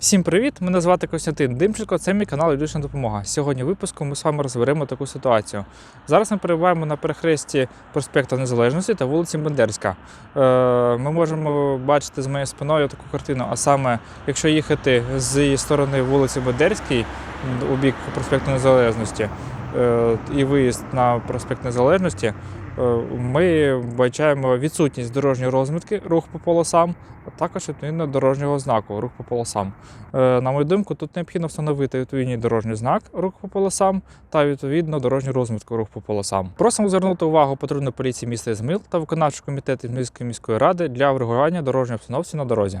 Всім привіт! Мене звати Костянтин Димченко. Це мій канал Юридична допомога. Сьогодні в випуску ми з вами розберемо таку ситуацію. Зараз ми перебуваємо на перехресті проспекту Незалежності та вулиці Бендерська. Е, Ми можемо бачити з моєю спиною таку картину. А саме, якщо їхати з сторони вулиці Бендерській у бік проспекту Незалежності е, і виїзд на проспект Незалежності, е, ми бачаємо відсутність дорожньої розмітки, рух по полосам, а також відповідно дорожнього знаку, рух по полосам. Е, На мою думку, тут необхідно встановити відповідний дорожній знак рух по полосам та відповідно дорожню розмітку рух по полосам. Просимо звернути увагу патрульної поліції міста Ізмил та виконавчого комітету Ізмільської міської ради для врегулювання дорожньої обстановки на дорозі.